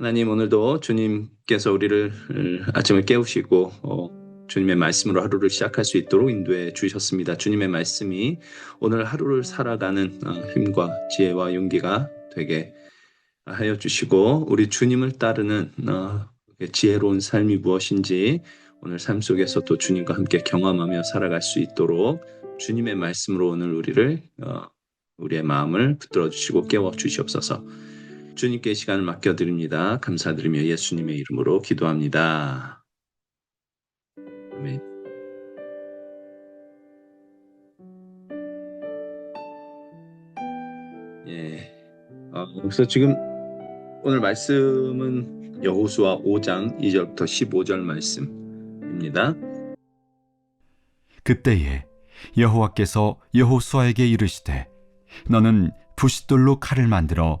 하나님 오늘도 주님께서 우리를 아침을 깨우시고 어, 주님의 말씀으로 하루를 시작할 수 있도록 인도해 주셨습니다. 주님의 말씀이 오늘 하루를 살아가는 어, 힘과 지혜와 용기가 되게 하여 주시고 우리 주님을 따르는 어, 지혜로운 삶이 무엇인지 오늘 삶 속에서 또 주님과 함께 경험하며 살아갈 수 있도록 주님의 말씀으로 오늘 우리를 어, 우리의 마음을 붙들어 주시고 깨워 주시옵소서. 주님께 시간을 맡겨드립니다. 감사드리며 예수님의 이름으로 기도합니다. 아멘. 예. 어, 그래서 지금 오늘 말씀은 여호수아 5장 2절부터 15절 말씀입니다. 그때에 여호와께서 여호수아에게 이르시되 너는 부싯돌로 칼을 만들어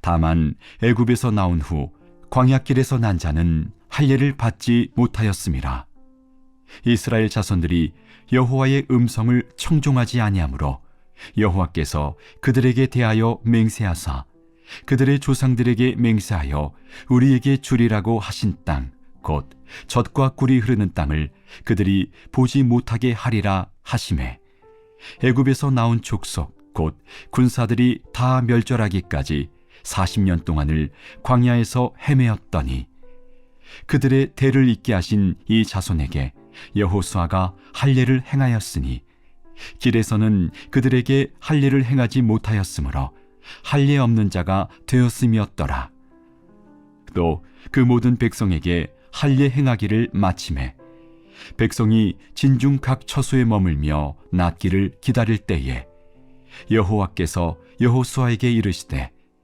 다만 애굽에서 나온 후 광야길에서 난 자는 할례를 받지 못하였음이라. 이스라엘 자손들이 여호와의 음성을 청종하지 아니하므로 여호와께서 그들에게 대하여 맹세하사 그들의 조상들에게 맹세하여 우리에게 주리라고 하신 땅 곧 젖과 꿀이 흐르는 땅을 그들이 보지 못하게 하리라 하심에 애굽에서 나온 족속 곧 군사들이 다 멸절하기까지 40년 동안을 광야에서 헤매었더니 그들의 대를 잇게 하신 이 자손에게 여호수아가 할례를 행하였으니 길에서는 그들에게 할례를 행하지 못하였으므로 할례 없는 자가 되었음이었더라. 또 그 모든 백성에게 할례 행하기를 마침에 백성이 진중 각 처소에 머물며 낫기를 기다릴 때에 여호와께서 여호수아에게 이르시되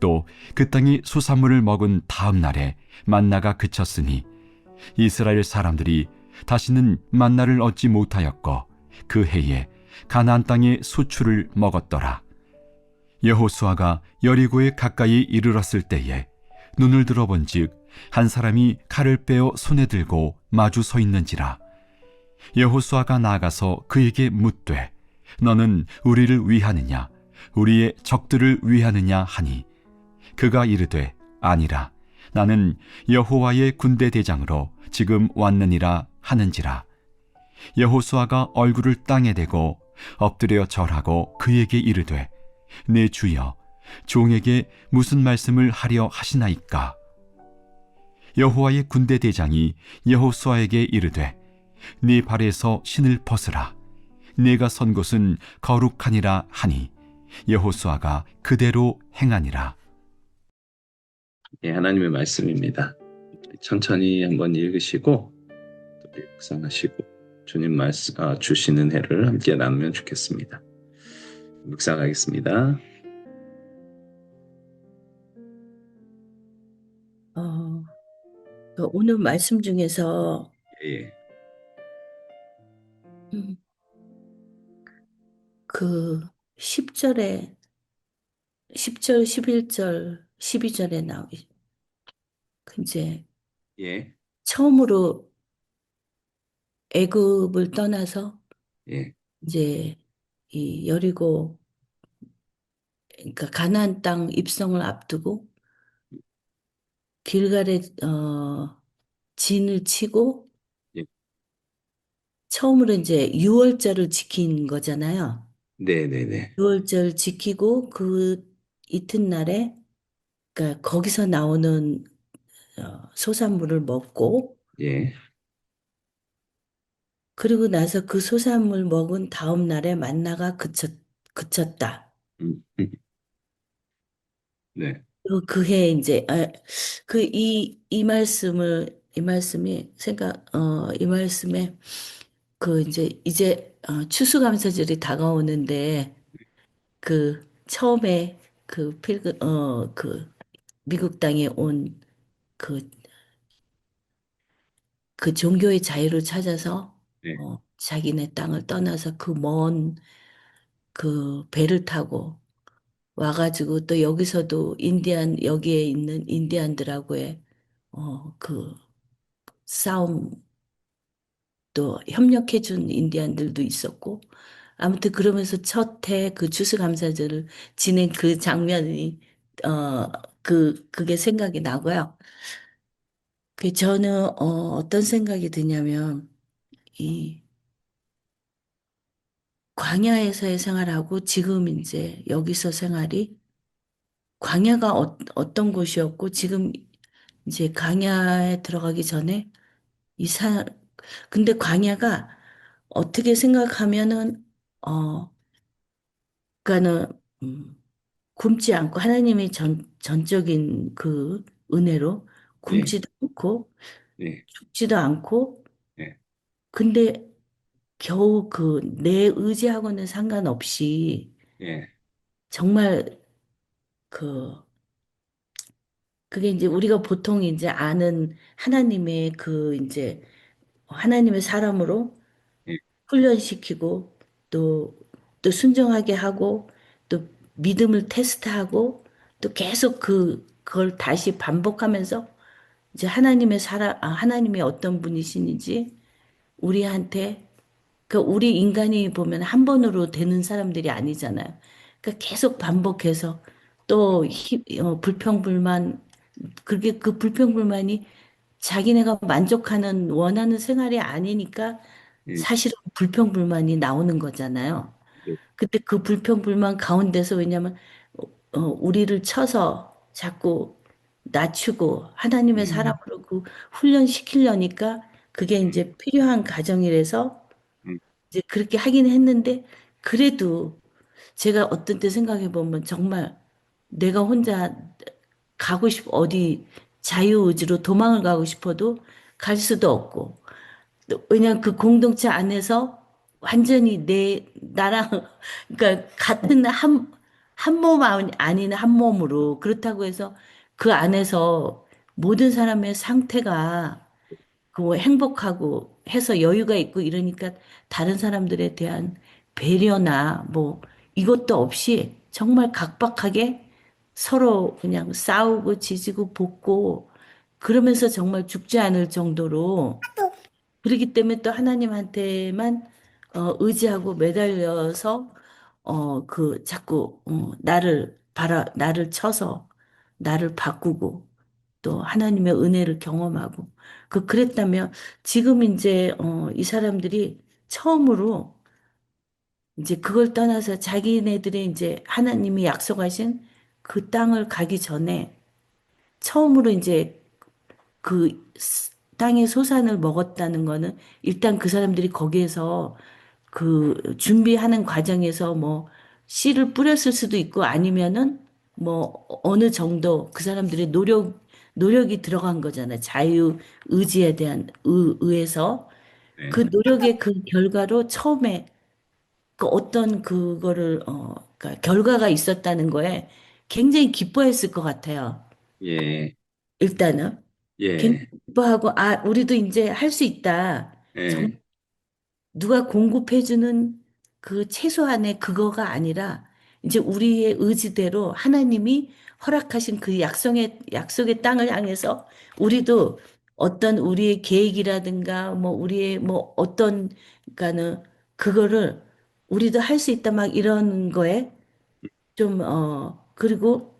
또 그 땅이 소산물을 먹은 다음 날에 만나가 그쳤으니 이스라엘 사람들이 다시는 만나를 얻지 못하였고 그 해에 가나안 땅의 수출을 먹었더라. 여호수아가 여리고에 가까이 이르렀을 때에 눈을 들어본즉 한 사람이 칼을 빼어 손에 들고 마주 서 있는지라. 여호수아가 나아가서 그에게 묻되 너는 우리를 위하느냐? 우리의 적들을 위하느냐? 하니 그가 이르되 아니라 나는 여호와의 군대 대장으로 지금 왔느니라 하는지라. 여호수아가 얼굴을 땅에 대고 엎드려 절하고 그에게 이르되 내 주여 종에게 무슨 말씀을 하려 하시나이까? 여호와의 군대 대장이 여호수아에게 이르되 네 발에서 신을 벗으라. 네가 선 곳은 거룩하니라 하니 여호수아가 그대로 행하니라 예, 하나님의 말씀입니다. 천천히 한번 읽으시고 또 묵상하시고 주님 말씀 아, 주시는 해를 함께 나누면 좋겠습니다. 묵상하겠습니다. 어, 그 오늘 말씀 중에서 예, 음, 그 10절에 10절, 11절, 12절에 나오기 그 이제 예, 처음으로 애굽을 떠나서 예, 이제 이 여리고 그러니까 가나안 땅 입성을 앞두고 길갈에 어, 진을 치고 예. 처음으로 이제 유월절을 지킨 거잖아요. 네, 네, 네, 유월절 지키고 그 이튿날에 그러니까 거기서 나오는 어, 소산물을 먹고 예, 그리고 나서 그 소산물 먹은 다음 날에 만나가 그쳤, 그쳤다. 음, 음. 네, 그- 그해 이제 아, 그이 이 말씀을 이 말씀이 생각 어 이 말씀에 그 이제 이제 어, 추수감사절이 다가오는데 그 처음에 그 필그 어 그 미국 땅에 온 그 그 종교의 자유를 찾아서 네, 어 자기네 땅을 떠나서 그 먼 그 배를 타고 와가지고 또 여기서도 인디안 여기에 있는 인디안들하고의 어 그 싸움 또 협력해 준 인디안들도 있었고 아무튼 그러면서 첫 해 그 추수감사절을 지낸 그 장면이 어 그 그게 생각이 나고요. 그 저는 어 어떤 생각이 드냐면 이 광야에서의 생활하고 지금 이제 여기서 생활이 광야가 어, 어떤 곳이었고 지금 이제 광야에 들어가기 전에 이 사, 근데 광야가 어떻게 생각하면은, 어, 그니까는, 음, 굶지 않고 하나님의 전, 전적인 그 은혜로 예, 굶지도 않고 예, 죽지도 않고, 예, 근데 겨우 그 내 의지하고는 상관없이 예, 정말 그, 그게 이제 우리가 보통 이제 아는 하나님의 그 이제 하나님의 사람으로 예, 훈련시키고 또, 또 순종하게 하고 또 믿음을 테스트하고 또 계속 그, 그걸 다시 반복하면서 이제 하나님의 사람, 아, 하나님이 어떤 분이신지 우리한테 그 우리 인간이 보면 한 번으로 되는 사람들이 아니잖아요. 그러니까 계속 반복해서 또 희- 어, 불평불만 그게 그 불평불만이 자기네가 만족하는 원하는 생활이 아니니까 예, 사실은 불평불만이 나오는 거잖아요. 예, 근데 그 불평불만 가운데서 왜냐면 어, 우리를 쳐서 자꾸 낮추고 하나님의 음, 사람으로 그 훈련시키려니까 그게 음, 이제 필요한 과정이라서 음, 이제 그렇게 하긴 했는데 그래도 제가 어떤 때 생각해 보면 정말 내가 혼자 가고 싶 어디 자유의지로 도망을 가고 싶어도 갈 수도 없고 왜냐면 그 공동체 안에서 완전히 내 나랑 그러니까 같은 한 한 몸 아닌 한 몸으로 그렇다고 해서 그 안에서 모든 사람의 상태가 그 행복하고 해서 여유가 있고 이러니까 다른 사람들에 대한 배려나 뭐 이것도 없이 정말 각박하게 서로 그냥 싸우고 지지고 볶고 그러면서 정말 죽지 않을 정도로 그렇기 때문에 또 하나님한테만 어, 의지하고 매달려서 어, 그 자꾸 어, 나를 바라 나를 쳐서 나를 바꾸고 또 하나님의 은혜를 경험하고 그 그랬다면 지금 이제 어, 이 사람들이 처음으로 이제 그걸 떠나서 자기네들의 이제 하나님이 약속하신 그 땅을 가기 전에 처음으로 이제 그 스- 땅의 소산을 먹었다는 거는 일단 그 사람들이 거기에서 그 준비하는 과정에서 뭐 씨를 뿌렸을 수도 있고 아니면은 뭐 어느 정도 그 사람들의 노력 노력이 들어간 거잖아요. 자유 의지에 대한 의, 의해서 그 네, 노력의 그 결과로 처음에 그 어떤 그거를 어 그러니까 결과가 있었다는 거에 굉장히 기뻐했을 것 같아요. 예, 일단은 굉장히 예, 기뻐하고 아 우리도 이제 할 수 있다. 예, 누가 공급해주는 그 최소한의 그거가 아니라 이제 우리의 의지대로 하나님이 허락하신 그 약속의, 약속의 땅을 향해서 우리도 어떤 우리의 계획이라든가 뭐 우리의 뭐 어떤, 그러니까는 그거를 우리도 할 수 있다 막 이런 거에 좀, 어, 그리고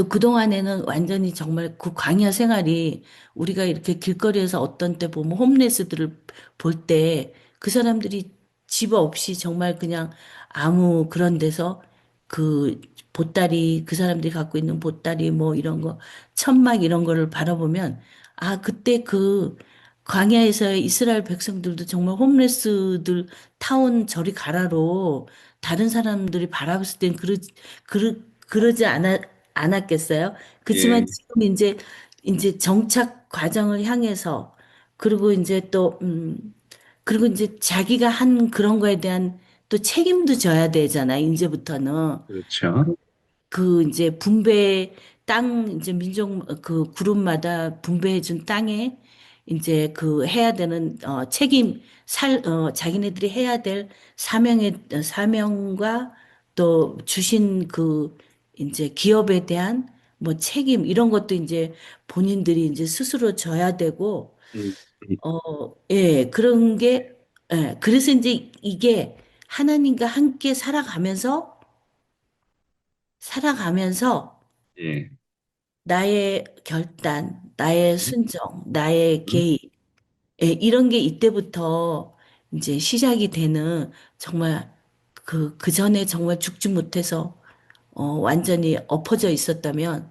또 그동안에는 완전히 정말 그 광야 생활이 우리가 이렇게 길거리에서 어떤 때 보면 홈레스들을 볼 때 그 사람들이 집 없이 정말 그냥 아무 그런 데서 그 보따리 그 사람들이 갖고 있는 보따리 뭐 이런 거 천막 이런 거를 바라보면 아 그때 그 광야에서의 이스라엘 백성들도 정말 홈레스들 타운 저리 가라로 다른 사람들이 바라봤을 땐 그러, 그러, 그러지 않았, 않았겠어요? 그렇지만 예, 지금 이제 이제 정착 과정을 향해서 그리고 이제 또 음, 그리고 이제 자기가 한 그런 거에 대한 또 책임도 져야 되잖아, 이제부터는. 그렇죠. 그 이제 분배 땅 이제 민족 그 그룹마다 분배해 준 땅에 이제 그 해야 되는 어 책임 살 어 자기네들이 해야 될 사명의 사명과 또 주신 그 이제 기업에 대한 뭐 책임 이런 것도 이제 본인들이 이제 스스로 져야 되고 음, 음, 어 예 그런 게 예, 그래서 이제 이게 하나님과 함께 살아가면서 살아가면서 예, 나의 결단, 나의 음, 순종, 나의 음, 개의 예, 이런 게 이때부터 이제 시작이 되는 정말 그, 그 전에 정말 죽지 못해서 어, 완전히 엎어져 있었다면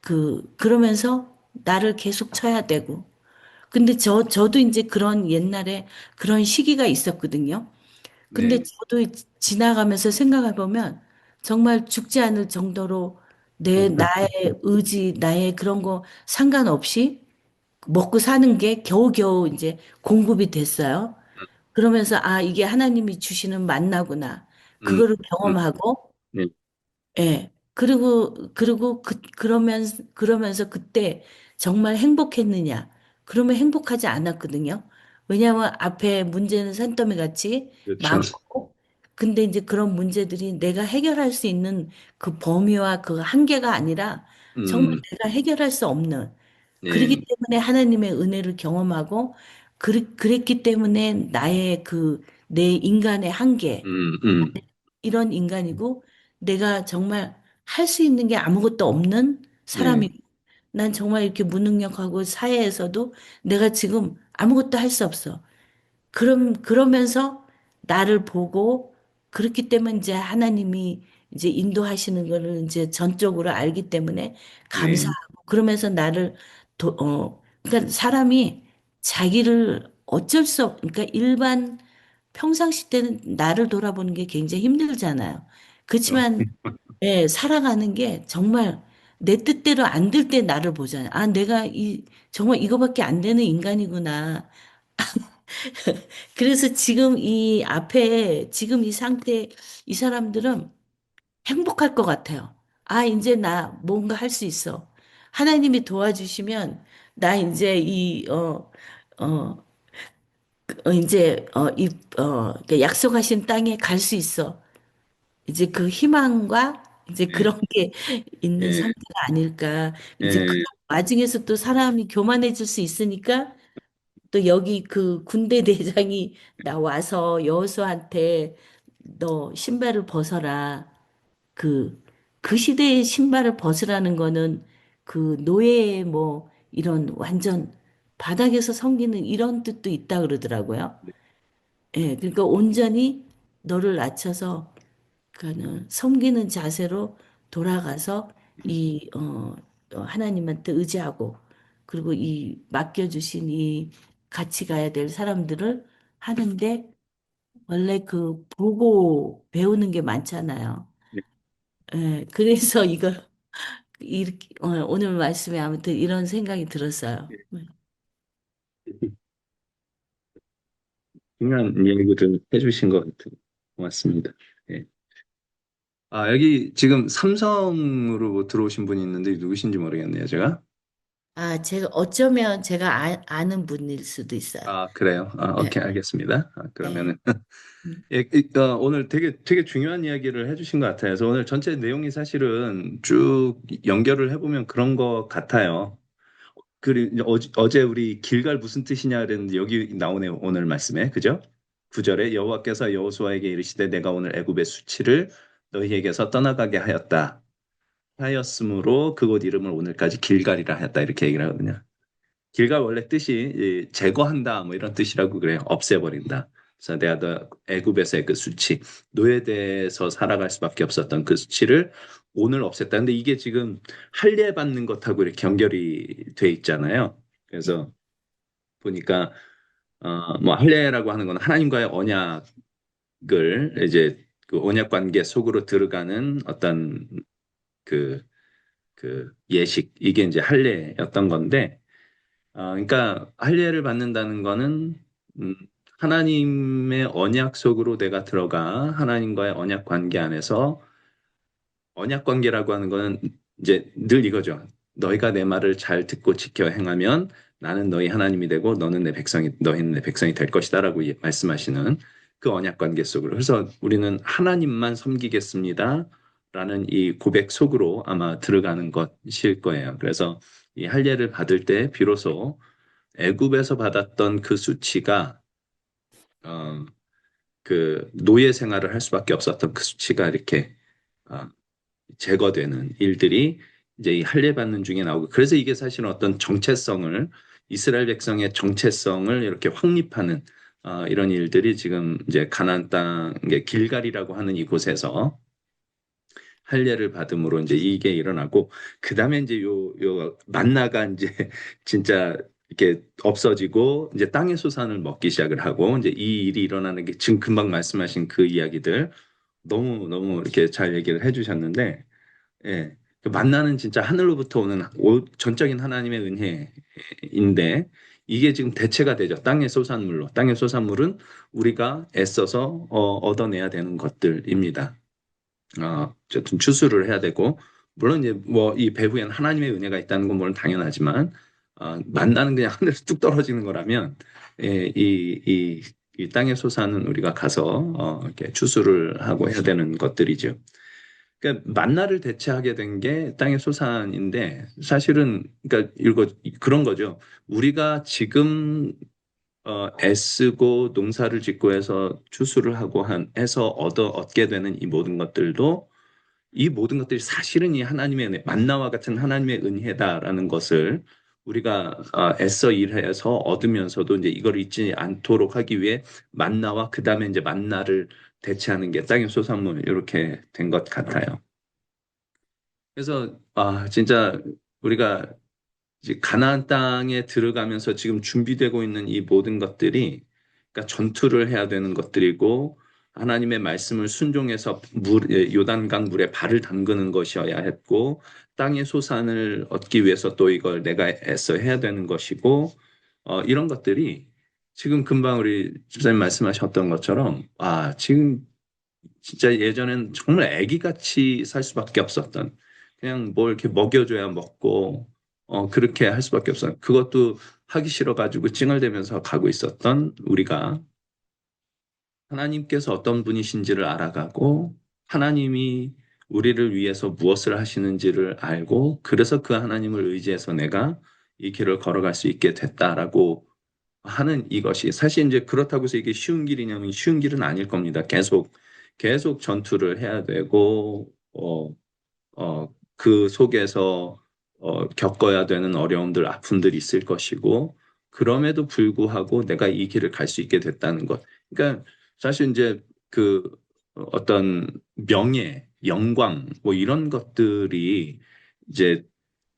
그, 그러면서 나를 계속 쳐야 되고. 근데 저, 저도 이제 그런 옛날에 그런 시기가 있었거든요. 근데 네, 저도 지나가면서 생각해 보면 정말 죽지 않을 정도로 내, 나의 의지, 나의 그런 거 상관없이 먹고 사는 게 겨우겨우 이제 공급이 됐어요. 그러면서 아, 이게 하나님이 주시는 만나구나. 음, 그거를 음, 경험하고 네, 예. 그리고, 그리고 그, 그러면서, 그러면서 그때 정말 행복했느냐? 그러면 행복하지 않았거든요. 왜냐하면 앞에 문제는 산더미 같이 그렇죠. 많고, 근데 이제 그런 문제들이 내가 해결할 수 있는 그 범위와 그 한계가 아니라 정말 음, 내가 해결할 수 없는, 예, 그렇기 때문에 하나님의 은혜를 경험하고, 그, 그랬기 때문에 나의 그, 내 인간의 한계, 음, 음, 이런 인간이고 내가 정말 할 수 있는 게 아무것도 없는 네, 사람이고 난 정말 이렇게 무능력하고 사회에서도 내가 지금 아무것도 할 수 없어. 그럼 그러면서 나를 보고 그렇기 때문에 이제 하나님이 이제 인도하시는 거를 이제 전적으로 알기 때문에 네, 감사하고 그러면서 나를 도, 어 그러니까 사람이 자기를 어쩔 수 없, 그러니까 일반 평상시 때는 나를 돌아보는 게 굉장히 힘들잖아요. 그렇죠. 그렇지만 예, 살아가는 게 정말 내 뜻대로 안 될 때 나를 보잖아요. 아, 내가 이 정말 이거밖에 안 되는 인간이구나. 그래서 지금 이 앞에 지금 이 상태 이 사람들은 행복할 것 같아요. 아, 이제 나 뭔가 할 수 있어. 하나님이 도와주시면 나 이제 이 어, 어, 어, 이제 어, 이 어, 그 약속하신 땅에 갈 수 있어. 이제 그 희망과 이제 예, 그런 게 있는 예, 상태가 아닐까. 이제 그 예, 와중에서 또 사람이 교만해질 수 있으니까 또 여기 그 군대 대장이 나와서 여호수아한테 너 신발을 벗어라. 그, 그 시대의 신발을 벗으라는 거는 그 노예의 뭐 이런 완전 바닥에서 섬기는 이런 뜻도 있다 그러더라고요. 네, 예, 그러니까 온전히 너를 낮춰서 그는 섬기는 자세로 돌아가서 이 어, 어, 하나님한테 의지하고 그리고 이 맡겨주신 이 같이 가야 될 사람들을 하는데 원래 그 보고 배우는 게 많잖아요. 네. 예, 그래서 이걸 이렇게 어, 오늘 말씀에 아무튼 이런 생각이 들었어요. 중요한 이야기를 해주신 것 같아요. 고맙습니다. 예. 아, 여기 지금 삼성으로 뭐 들어오신 분이 있는데 누구신지 모르겠네요, 제가. 아, 제가 어쩌면 제가 아, 아는 분일 수도 있어요. 아, 그래요. 아, 예, 오케이, 알겠습니다. 아, 예. 그러면은 음. 예, 이- 어, 오늘 되게 되게 중요한 이야기를 해주신 것 같아요. 그래서 오늘 전체 내용이 사실은 쭉 연결을 해보면 그런 것 같아요. 그리고 이제 어제, 어제 우리 길갈 무슨 뜻이냐 그랬는데 여기 나오네요. 오늘 말씀에 그죠? 구절에 여호와께서 여호수아에게 이르시되 내가 오늘 애굽의 수치를 너희에게서 떠나가게 하였다. 하였으므로 그곳 이름을 오늘까지 길갈이라 하였다 이렇게 얘기를 하거든요. 길갈 원래 뜻이 이 제거한다 뭐 이런 뜻이라고 그래요. 없애버린다. 그래서 내가 너 애굽에서의 그 수치 노예돼서 살아갈 수밖에 없었던 그 수치를 오늘 없앴다. 근데 이게 지금 할례 받는 것하고 이렇게 연결이 돼 있잖아요. 그래서 보니까 어, 뭐 할례라고 하는 건 하나님과의 언약을 이제 그 언약 관계 속으로 들어가는 어떤 그, 그 예식 이게 이제 할례였던 건데 어, 그러니까 할례를 받는다는 거는 음, 하나님의 언약 속으로 내가 들어가 하나님과의 언약 관계 안에서 언약 관계라고 하는 거는 이제 늘 이거죠. 너희가 내 말을 잘 듣고 지켜 행하면 나는 너희 하나님이 되고 너는 내 백성이 너희는 내 백성이 될 것이다라고 이- 말씀하시는 그 언약 관계 속으로. 그래서 우리는 하나님만 섬기겠습니다. 라는 이 고백 속으로 아마 들어가는 것일 거예요. 그래서 이 할례를 받을 때 비로소 애굽에서 받았던 그 수치가 어, 그 노예 생활을 할 수밖에 없었던 그 수치가 이렇게 어, 제거되는 일들이 이제 이 할례 받는 중에 나오고 그래서 이게 사실은 어떤 정체성을 이스라엘 백성의 정체성을 이렇게 확립하는 어, 이런 일들이 지금 이제 가나안 땅의 길갈이라고 하는 이곳에서 할례를 받음으로 이제 이게 일어나고 그 다음에 이제 요 요 만나가 이제 진짜 이렇게 없어지고 이제 땅의 소산을 먹기 시작을 하고 이제 이 일이 일어나는 게 지금 금방 말씀하신 그 이야기들 너무 너무 이렇게 잘 얘기를 해주셨는데 예. 그 만나는 진짜 하늘로부터 오는 오- 전적인 하나님의 은혜인데 이게 지금 대체가 되죠. 땅의 소산물로. 땅의 소산물은 우리가 애써서 어, 얻어내야 되는 것들입니다. 어, 어쨌든 추수를 해야 되고 물론 이제 뭐 이 배후에는 하나님의 은혜가 있다는 건 물론 당연하지만 어, 만나는 그냥 하늘에서 뚝 떨어지는 거라면 예, 이, 이, 이 땅의 소산은 우리가 가서 어, 이렇게 추수를 하고 해야 되는 것들이죠. 그러니까 만나를 대체하게 된 게 땅의 소산인데 사실은 그러니까 이거 그런 거죠. 우리가 지금 어, 애쓰고 농사를 짓고 해서 추수를 하고 한 해서 얻어 얻게 되는 이 모든 것들도 이 모든 것들이 사실은 이 하나님의 은혜, 만나와 같은 하나님의 은혜다라는 것을 우리가 아, 애써 일해서 얻으면서도 이제 이걸 잊지 않도록 하기 위해 만나와 그 다음에 이제 만나를 대체하는 게 땅의 소산물 이렇게 된 것 같아요. 그래서 아 진짜 우리가 이제 가나안 땅에 들어가면서 지금 준비되고 있는 이 모든 것들이 그러니까 전투를 해야 되는 것들이고 하나님의 말씀을 순종해서 물, 예, 요단강 물에 발을 담그는 것이어야 했고 땅의 소산을 얻기 위해서 또 이걸 내가 애써 해야 되는 것이고 어, 이런 것들이 지금 금방 우리 집사님 말씀하셨던 것처럼 아 지금 진짜 예전엔 정말 아기같이 살 수밖에 없었던 그냥 뭘 이렇게 먹여줘야 먹고 어, 그렇게 할 수밖에 없어요. 그것도 하기 싫어가지고 찡얼대면서 가고 있었던 우리가 하나님께서 어떤 분이신지를 알아가고 하나님이 우리를 위해서 무엇을 하시는지를 알고 그래서 그 하나님을 의지해서 내가 이 길을 걸어갈 수 있게 됐다라고 하는 이것이 사실 이제 그렇다고 해서 이게 쉬운 길이냐면 쉬운 길은 아닐 겁니다. 계속 계속 전투를 해야 되고 어, 어, 그 속에서 어, 겪어야 되는 어려움들, 아픔들이 있을 것이고, 그럼에도 불구하고 내가 이 길을 갈 수 있게 됐다는 것. 그러니까 사실 이제 그 어떤 명예, 영광, 뭐 이런 것들이 이제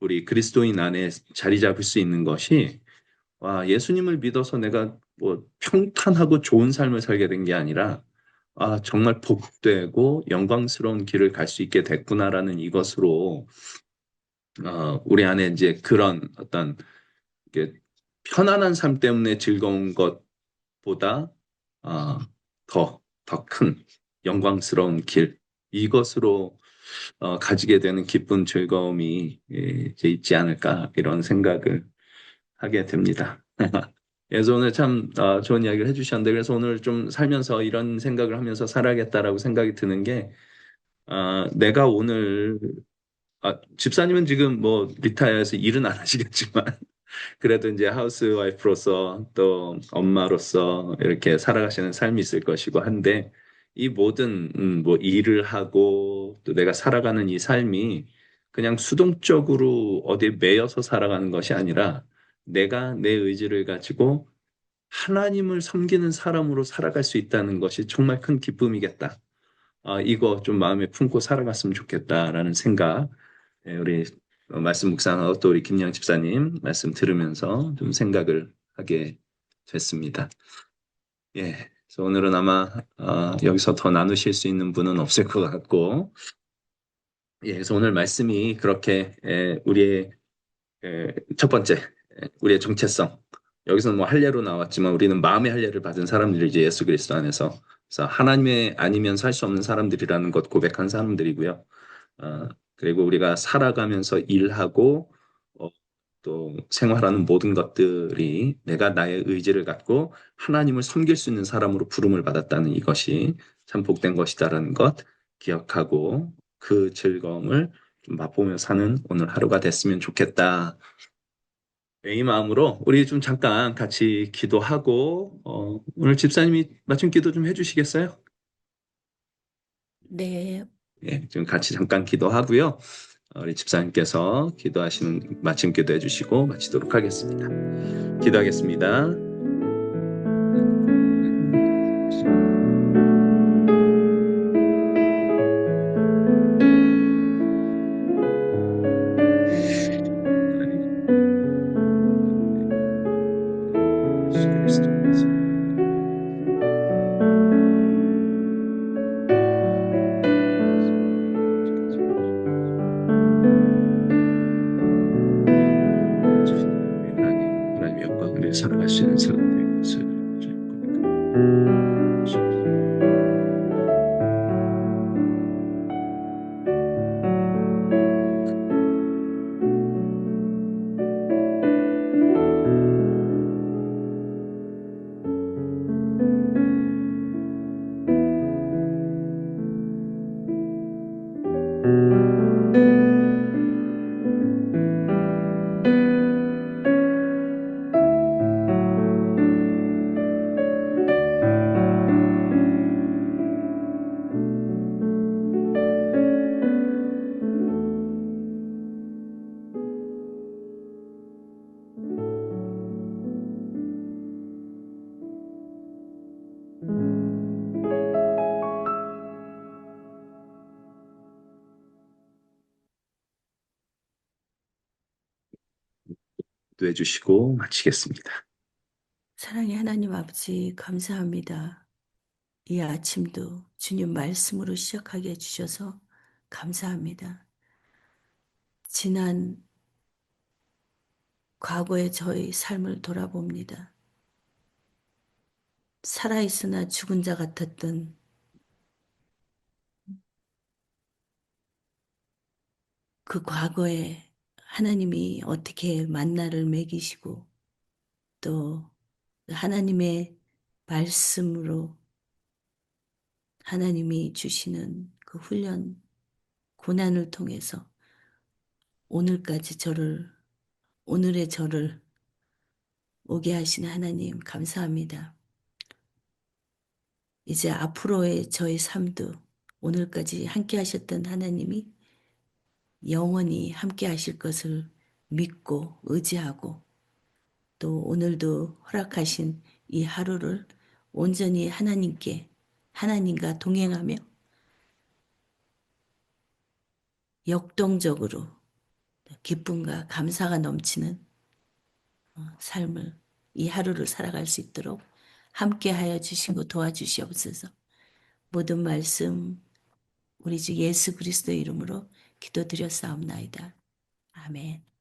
우리 그리스도인 안에 자리 잡을 수 있는 것이 와, 예수님을 믿어서 내가 뭐 평탄하고 좋은 삶을 살게 된 게 아니라 아, 정말 복되고 영광스러운 길을 갈 수 있게 됐구나라는 이것으로 어, 우리 안에 이제 그런 어떤 편안한 삶 때문에 즐거운 것보다 어, 더, 더 큰 영광스러운 길 이것으로 어, 가지게 되는 기쁜 즐거움이 예, 이제 있지 않을까 이런 생각을 하게 됩니다. 그래서 오늘 참 어, 좋은 이야기를 해주셨는데 그래서 오늘 좀 살면서 이런 생각을 하면서 살아야겠다라고 생각이 드는 게 아, 내가 오늘 아, 집사님은 지금 뭐 리타이어해서 일은 안 하시겠지만 그래도 이제 하우스와이프로서 또 엄마로서 이렇게 살아가시는 삶이 있을 것이고 한데 이 모든 음, 뭐 일을 하고 또 내가 살아가는 이 삶이 그냥 수동적으로 어디에 매여서 살아가는 것이 아니라 내가 내 의지를 가지고 하나님을 섬기는 사람으로 살아갈 수 있다는 것이 정말 큰 기쁨이겠다. 아, 이거 좀 마음에 품고 살아갔으면 좋겠다라는 생각 예, 우리 말씀 묵상하고 또 우리 김양 집사님 말씀 들으면서 좀 생각을 하게 됐습니다. 예, 그래서 오늘은 아마 어, 여기서 더 나누실 수 있는 분은 없을 것 같고, 예, 그래서 오늘 말씀이 그렇게 예, 우리의 예, 첫 번째 예, 우리의 정체성 여기서는 뭐 할례로 나왔지만 우리는 마음의 할례를 받은 사람들이지 예수 그리스도 안에서 그래서 하나님의 아니면 살 수 없는 사람들이라는 것 고백한 사람들이고요. 어, 그리고 우리가 살아가면서 일하고 어, 또 생활하는 모든 것들이 내가 나의 의지를 갖고 하나님을 섬길 수 있는 사람으로 부름을 받았다는 이것이 참 복된 것이다라는 것 기억하고 그 즐거움을 좀 맛보며 사는 오늘 하루가 됐으면 좋겠다. 네, 이 마음으로 우리 좀 잠깐 같이 기도하고 어, 오늘 집사님이 마침 기도 좀 해주시겠어요? 네, 예, 좀 같이 잠깐 기도하고요. 어, 우리 집사님께서 기도하시는 마침 기도해 주시고 마치도록 하겠습니다. 기도하겠습니다. 기도해 주시고 마치겠습니다. 사랑의 하나님 아버지 감사합니다. 이 아침도 주님 말씀으로 시작하게 해주셔서 감사합니다. 지난 과거의 저의 삶을 돌아봅니다. 살아있으나 죽은 자 같았던 그 과거에 하나님이 어떻게 만나를 먹이시고 또 하나님의 말씀으로 하나님이 주시는 그 훈련, 고난을 통해서 오늘까지 저를, 오늘의 저를 오게 하신 하나님 감사합니다. 이제 앞으로의 저의 삶도 오늘까지 함께 하셨던 하나님이 영원히 함께 하실 것을 믿고 의지하고 또 오늘도 허락하신 이 하루를 온전히 하나님께 하나님과 동행하며 역동적으로 기쁨과 감사가 넘치는 어, 삶을 이 하루를 살아갈 수 있도록 함께 하여 주시고 도와주시옵소서. 모든 말씀 우리 주 예수 그리스도 이름으로 기도드렸사옵나이다. 아멘.